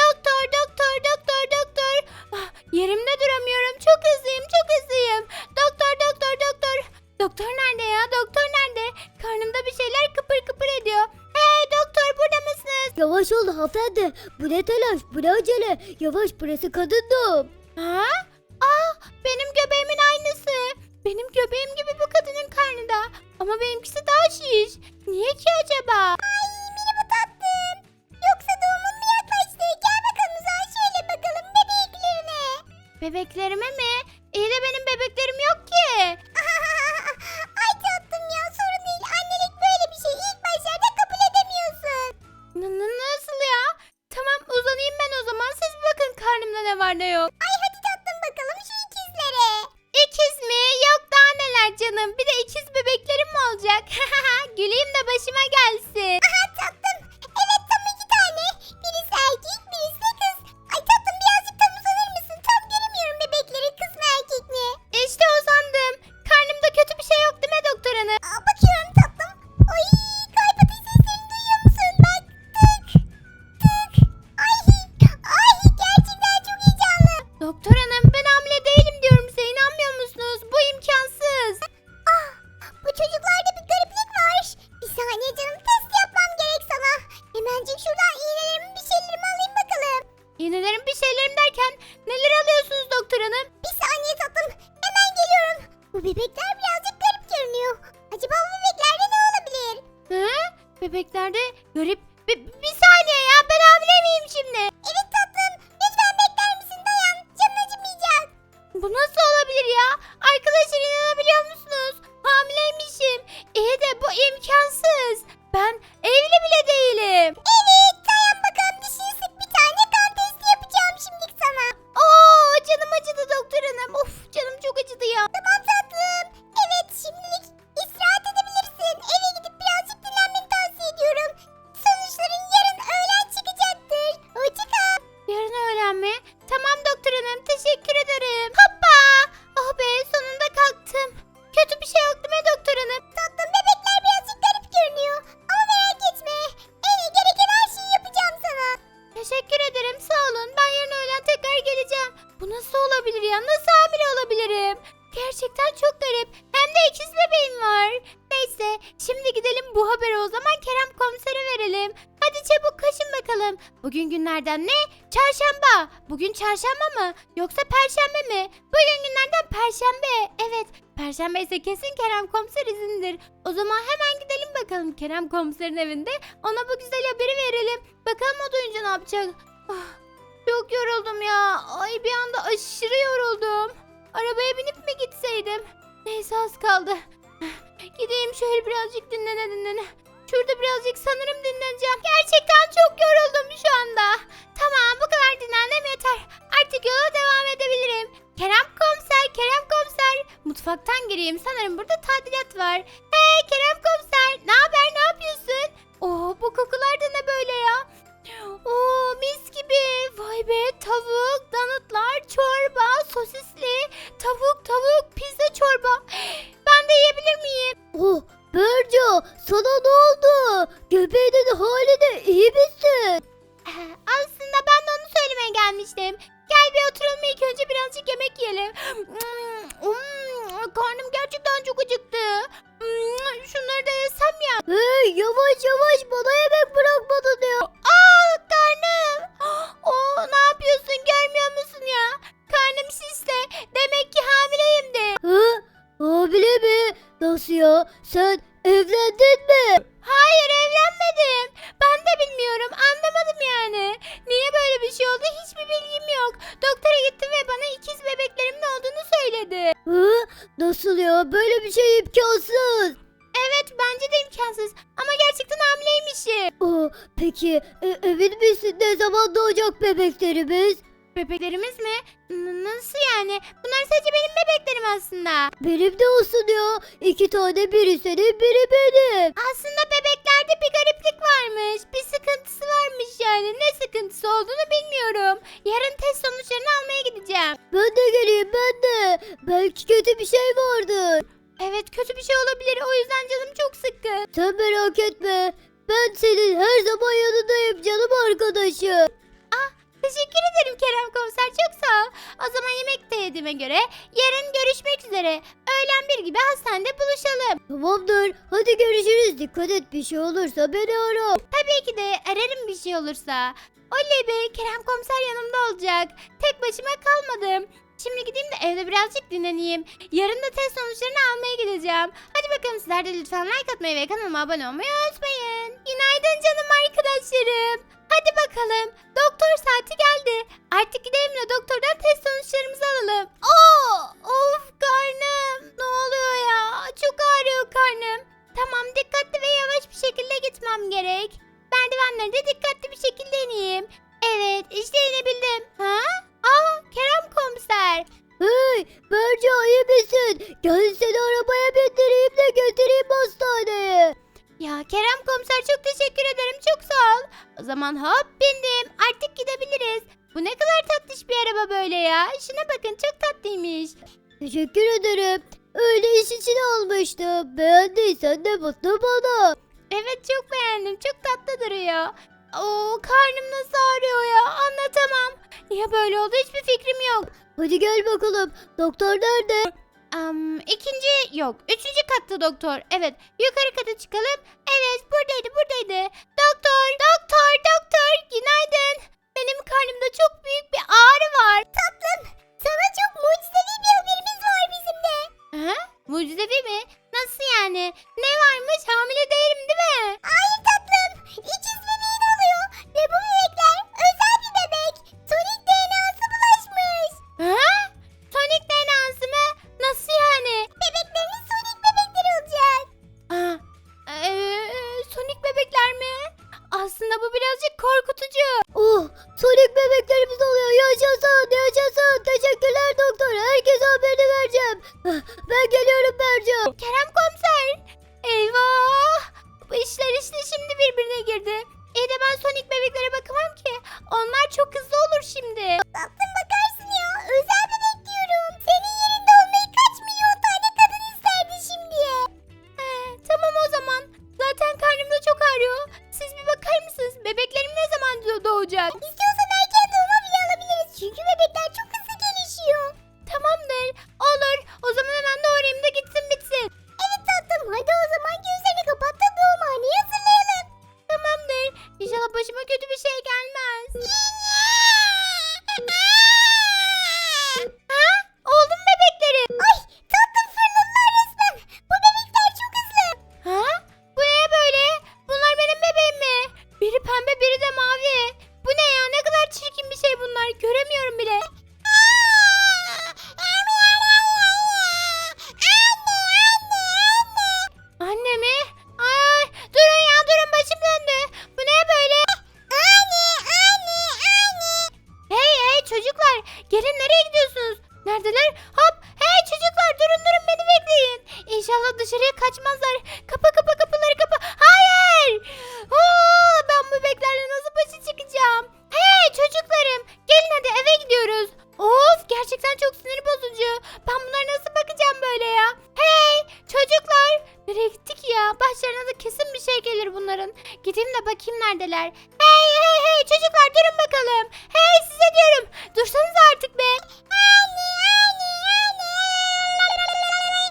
Doktor, doktor, doktor, doktor. Ah, yerimde duramıyorum. Çok hızlıyım, çok hızlıyım. Doktor, doktor, doktor. Doktor nerede ya? Doktor nerede? Karnımda bir şeyler kıpır kıpır ediyor. Hey doktor burada mısınız? Yavaş ol hanımefendi. Bu ne telaş, bu ne acele. Yavaş burası kadın doğum. Ha? Bebeklerime mi? İyi de benim bebeklerim yok ki. Ay tatlım ya sorun değil. Annelik böyle bir şey. İlk başlarda kabul edemiyorsun. nasıl ya? Tamam uzanayım ben o zaman. Siz bakın karnımda ne var ne yok. Ay hadi tatlım bakalım şu ikizlere. İkiz mi? Yok daha neler canım. Bir de ikiz bebeklerim mi olacak? Güleyim de başıma gelsin. Aha Bu nasıl olabilir ya? Arkadaşlar inanabiliyor musunuz? Hamileymişim. İyi de bu imkansız. Ben evli bile değilim. Evet dayan bakalım dişini sık bir tane kan testi yapacağım şimdi sana. Oo canım acıdı doktor hanım. Of canım çok acıdı ya. Tamam tatlım. Evet şimdilik istirahat edebilirsin. Eve gidip birazcık dinlenmeni tavsiye ediyorum. Sonuçların yarın öğlen çıkacaktır. Hoşçakal. Yarın öğlen mi? Tamam doktor hanım teşekkür ederim. Bakalım. Bugün günlerden ne? Çarşamba. Bugün çarşamba mı? Yoksa perşembe mi? Bugün günlerden perşembe. Evet. Perşembe ise kesin Kerem komiser izindir. O zaman hemen gidelim bakalım Kerem komiserin evinde. Ona bu güzel haberi verelim. Bakalım o duyunca ne yapacak? Ah, çok yoruldum ya. Ay bir anda aşırı yoruldum. Arabaya binip mi gitseydim? Neyse az kaldı. Gideyim şöyle birazcık dinlene dinlene. Şurada birazcık sanırım Sana ne oldu? Göbeğinin hali de iyi misin? Ee, Aslında ben de onu söylemeye gelmiştim. Gel bir oturalım ilk önce birazcık yemek yiyelim. Hmm, karnım gerçekten çok acıktı. Hmm, Şunları da yesem ya. Hey yavaş yavaş bana yemek bırakmadın ya. Aa karnım. Oo, ne yapıyorsun görmüyor musun ya? Karnım şişti. Demek ki hamileyimdir. Hı? Hamile mi? Nasıl ya? Sen evlendin mi? Hayır evlenmedim. Ben de bilmiyorum anlamadım yani. Niye böyle bir şey oldu hiçbir bilgim yok. Doktora gittim ve bana ikiz bebeklerimin olduğunu söyledi. Hı? Nasıl ya? Böyle bir şey imkansız. Evet bence de imkansız ama gerçekten hamileymişim. Aa, peki e, emin misin ne zaman doğacak bebeklerimiz? Bebeklerimiz mi? N- nasıl yani? Bunlar sadece aslında. Benim de olsun ya. İki tane biri senin biri benim. Aslında bebeklerde bir gariplik varmış. Bir sıkıntısı varmış yani. Ne sıkıntısı olduğunu bilmiyorum. Yarın test sonuçlarını almaya gideceğim. Ben de geleyim ben de. Belki kötü bir şey vardır. Evet kötü bir şey olabilir. O yüzden canım çok sıkkın. Sen merak etme. Ben senin her zaman yanındayım canım arkadaşım. Teşekkür ederim Kerem komiser çok sağ ol. O zaman yemek de yediğime göre yarın üzere. öğlen bir gibi hastanede buluşalım. Tamamdır. Hadi görüşürüz. Dikkat et bir şey olursa beni ara. Tabii ki de ararım bir şey olursa. Oley be Kerem komiser yanımda olacak. Tek başıma kalmadım. Şimdi gideyim de evde birazcık dinleneyim. Yarın da test sonuçlarını almaya gideceğim. Hadi bakalım sizler de lütfen like atmayı ve kanalıma abone olmayı unutmayın. Günaydın canım arkadaşlarım. Hadi bakalım. Doktor saati geldi. Artık gidelim de doktordan test sonuçlarımızı alalım. Oo, of karnım. Ne oluyor ya? Çok ağrıyor karnım. Tamam dikkatli ve yavaş bir şekilde gitmem gerek. Merdivenleri de dikkatli bir şekilde ineyim. Evet işte inebildim. Ha? Aa Kerem komiser. Hey Berca iyi misin? Gel seni arabaya bindireyim de götüreyim hastaneye. Ya Kerem komiser çok teşekkür ederim çok sağ ol. O zaman hop bindim artık gidebiliriz. Bu ne kadar tatlış bir araba böyle ya. Şuna bakın çok tatlıymış. Teşekkür ederim. Öyle iş için almıştım. Beğendiysen de mutlu bana. Evet çok beğendim çok tatlı duruyor. Oo karnım nasıl ağrıyor ya anlatamam. Niye böyle oldu hiçbir fikrim yok. Hadi gel bakalım. Doktor nerede? Am, ikinci yok. Üçüncü katta doktor. Evet. Yukarı kata çıkalım. Evet buradaydı buradaydı. Doktor doktor doktor günaydın. Benim karnımda çok büyük bir ağrı var. Tatlım sana çok mucizevi bir bizim de. Ha? Mucizevi mi? Nasıl yani? Ne varmış? Hamile değilim değil mi? Hayır tatlım. İkiz bebeğin oluyor. Ve bu bebekler Yee! Başlarına da kesin bir şey gelir bunların. Gideyim de bakayım neredeler. Hey hey hey çocuklar durun bakalım. Hey size diyorum. Dursanız artık be.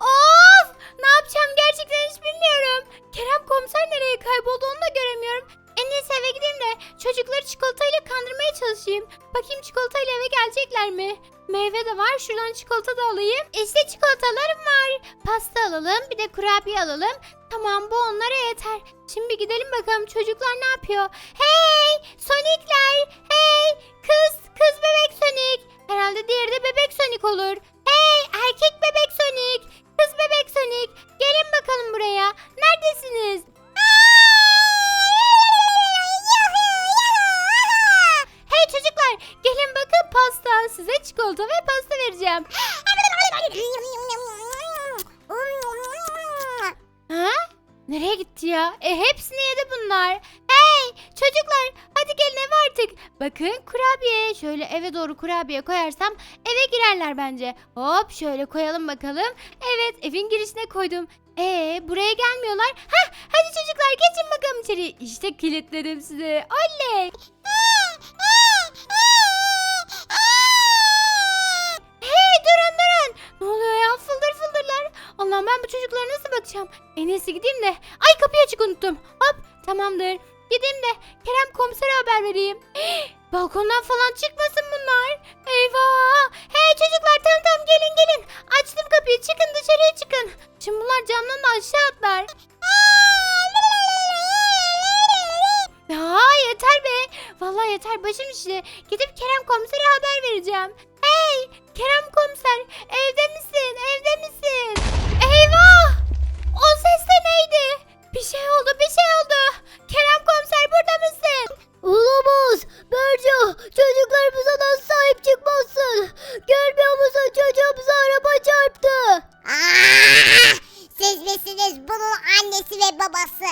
Of ne yapacağım gerçekten hiç bilmiyorum. Kerem komiser nereye kayboldu onu da göremiyorum. En iyisi eve gideyim de çocukları çikolatayla kandırmaya çalışayım. Bakayım çikolatayla eve gelecekler mi? Meyve de var. Şuradan çikolata da alayım. İşte çikolatalarım var. Pasta alalım. Bir de kurabiye alalım. Tamam bu onlara yeter. Şimdi gidelim bakalım çocuklar ne yapıyor? Hey! Sonic'ler! Hey! Kız! Kız bebek Sonic! Herhalde diğeri de bebek Sonic olur. Hey! Erkek bebek Sonic! Kız bebek Sonic! Gelin bakalım buraya. Neredesiniz? Hey çocuklar gelin bakın pasta. Size çikolata ve pasta vereceğim. Nereye gitti ya? E hepsini yedi bunlar. Hey çocuklar hadi gelin eve artık. Bakın kurabiye. Şöyle eve doğru kurabiye koyarsam eve girerler bence. Hop şöyle koyalım bakalım. Evet evin girişine koydum. Ee buraya gelmiyorlar. Hah hadi çocuklar geçin bakalım içeri. İşte kilitledim size. Oley. En iyisi gideyim de. Ay kapıyı açık unuttum. Hop tamamdır. Gideyim de Kerem komisere haber vereyim. Balkondan falan çıkmasın bunlar. Eyvah. Hey çocuklar tam tam gelin gelin. Açtım kapıyı çıkın dışarıya çıkın. Şimdi bunlar camdan da aşağı atlar. Ya yeter be. Vallahi yeter başım işte. Gidip Kerem komisere haber vereceğim. Hey Kerem komiser evde misin? Evde misin? Eyvah! O ses de neydi? Bir şey oldu bir şey oldu. Kerem komiser burada mısın? Olamaz. Berca çocuklarımıza nasıl sahip çıkmazsın? Görmüyor musun çocuğumuza araba çarptı. Aa, siz misiniz bunun annesi ve babası?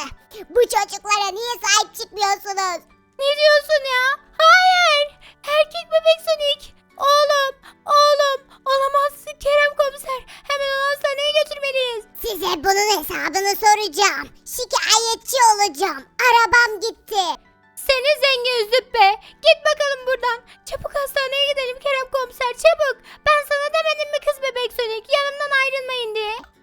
Bu çocuklara niye sahip çıkmıyorsunuz? Ne diyorsun ya? Hayır. Erkek bebek Sonic. Oğlum, oğlum. Olamaz Kerem komiser. Hemen onu hastaneye götürmeliyiz. Size bunun hesabını soracağım. Şikayetçi olacağım. Arabam gitti. Seni zengin züppe. Git bakalım buradan. Çabuk hastaneye gidelim Kerem komiser çabuk. Ben sana demedim mi kız bebek Sonic yanımdan ayrılmayın diye.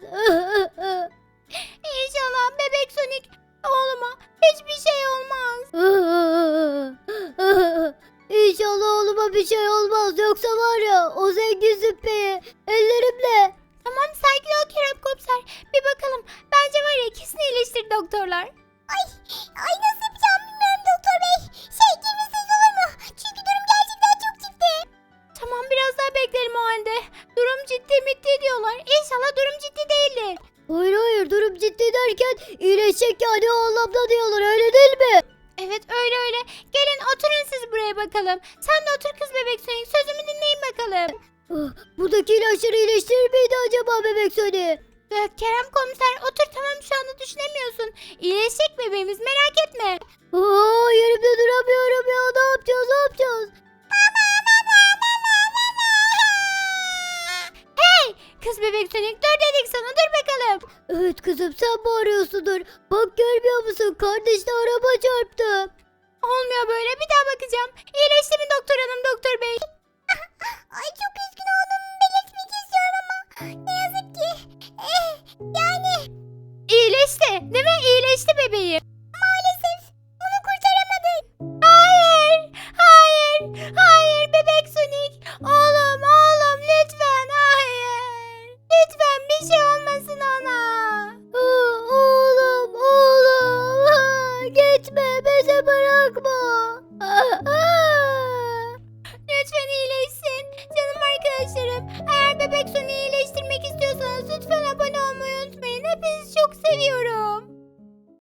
God. Ciddi mitti diyorlar. İnşallah durum ciddi değildir. Hayır hayır durum ciddi derken iyileşecek yani o anlamda diyorlar öyle değil mi? Evet öyle öyle. Gelin oturun siz buraya bakalım. Sen de otur kız bebek Sonic. Sözümü dinleyin bakalım. Ah, Buradaki ilaçları iyileştirir miydi acaba bebek? Evet, Kerem komiser otur tamam şu anda düşünemiyorsun. İyileşecek bebeğimiz merak etme. Aa, yerimde duramıyorum ya ne yapacağız ne yapacağız? Hey kızım sen bağırıyorsundur. Bak görmüyor musun kardeşle araba çarptı. Olmuyor böyle bir daha bakacağım. İyileşti mi doktor hanım doktor bey? Ay çok üzgün oldum. Belirtmek istiyorum ama ne yazık ki. Eh, yani İyileşti değil mi? İyileşti bebeğim.